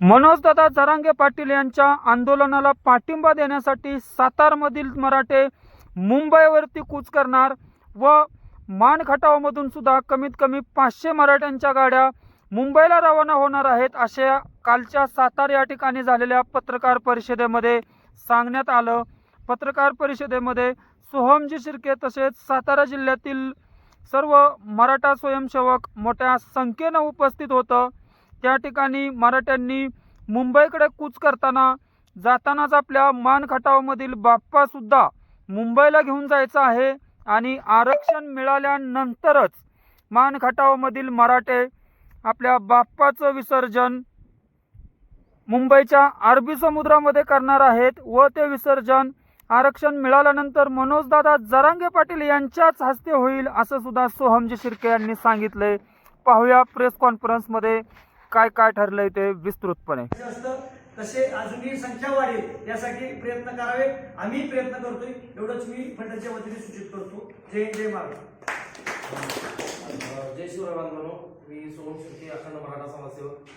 मनोजदादा जरांगे पाटील यांच्या आंदोलनाला पाठिंबा देण्यासाठी सातारमधील मराठे मुंबईवरती कूच करणार व मान सुद्धा कमीत कमी पाचशे मराठ्यांच्या गाड्या मुंबईला रवाना होणार आहेत अशा कालच्या सातार या ठिकाणी झालेल्या पत्रकार परिषदेमध्ये सांगण्यात आलं. पत्रकार परिषदेमध्ये सोहमजी शिर्के तसेच सातारा जिल्ह्यातील सर्व मराठा स्वयंसेवक मोठ्या संख्येनं उपस्थित होतं. त्या ठिकाणी मराठ्यांनी मुंबईकडे कूच करताना जातानाच आपल्या मानखटावमधील बाप्पासुद्धा मुंबईला घेऊन जायचं आहे आणि आरक्षण मिळाल्यानंतरच मानखटावमधील मराठे आपल्या बाप्पाचं विसर्जन मुंबईच्या अरबी समुद्रामध्ये करणार आहेत व ते विसर्जन आरक्षण मिळाल्यानंतर मनोजदादा जरांगे पाटील यांच्याच हस्ते होईल असं सुद्धा सोहमजी शिर्के यांनी सांगितलंय. पाहूया प्रेस कॉन्फरन्समध्ये काय काय ठरलंय ते विस्तृतपणे. जास्त तसे अजूनही संख्या वाढेल यासाठी प्रयत्न करावे. आम्ही प्रयत्न करतोय. एवढंच मी फंडाच्या वतीने सूचित करतो. जय जय महाराष्ट्र. जय शिवराय बांधवांनो. मी सोहम शिर्के अखंड मराठा समाजसेवक.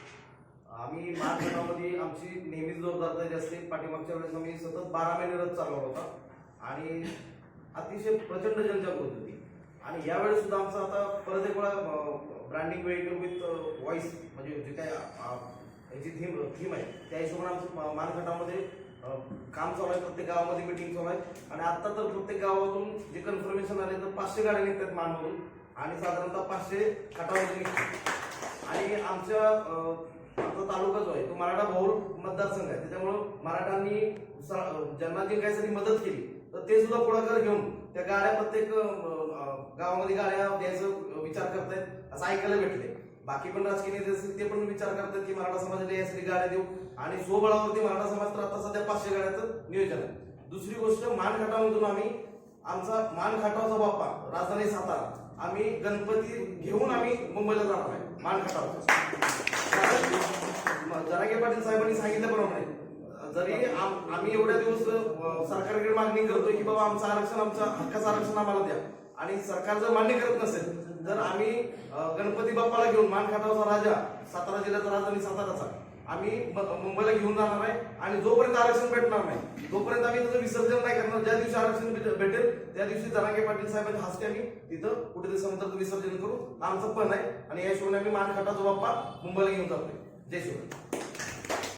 आम्ही महाराष्ट्रामध्ये आमची नेहमीच जोरदार तयारी असते पाठीमागच्या वेळेस आम्ही सतत बारा महिने रथ चालवला होता. आणि अतिशय प्रचंड जनजागृती होती. आणि यावेळेस सुद्धा आमचा आता परत एक वेळा ब्रँडिंग व्हेकल विथ व्हॉइस याची थीम थीम आहे त्या हिशोबाने आमचं मा- मानखटामध्ये काम चालू आहे प्रत्येक गावामध्ये मिटिंग चालू आहे. आणि आत्ता तर प्रत्येक गावातून जे कन्फर्मेशन आले तर पाचशे गाड्या निघतात मानवरून आणि साधारणतः पाचशे खटामध्ये निघतात. आणि आमच्या आमचा तालुका जो आहे तो मराठा बहुल मतदारसंघ आहे. त्याच्यामुळं मराठांनी स- ज्यांना जे काही मदत केली तर ते सुद्धा पुढाकार घेऊन त्या गाड्या प्रत्येक गावामध्ये गाड्या द्यायचं विचार करतायत असं ऐकायला भेटले बाकी पण राजकीय नेते असतील ते पण विचार करतात की मराठा समाजाला यासाठी गाड्या देऊ. आणि स्वबळावरती मराठा समाज तर आता सध्या पाचशे गाड्याचं नियोजन आहे. दुसरी गोष्ट मानघाटामधून आम्ही आमचा मानघाटावचा बाप्पा राजधानी सातारा आम्ही गणपती घेऊन आम्ही मुंबईला जाणार आहे मानघाटावर जरागे पाटील साहेबांनी सांगितल्याप्रमाणे जरी आम्ही एवढ्या दिवस सरकारकडे मागणी करतोय की बाबा आमचं आरक्षण आमच्या हक्काचं आरक्षण आम्हाला द्या. आणि सरकार जर मान्य करत नसेल तर आम्ही गणपती बाप्पाला घेऊन मानखाटावचा राजा सातारा जिल्ह्याचा राजधानी साताराचा आम्ही मुंबईला घेऊन जाणार आहे आणि जोपर्यंत आरक्षण भेटणार नाही तोपर्यंत आम्ही त्याचं विसर्जन नाही करणार. ज्या दिवशी आरक्षण भेट- भेटेल त्या दिवशी जरांगे पाटील साहेबांच्या हस्ते आम्ही तिथं कुठेतरी समुद्रात विसर्जन करू. आमचं पण आहे आणि या हिशोबाने आम्ही मानखाटाचा बाप्पा मुंबईला घेऊन जातोय. जय शिवराय.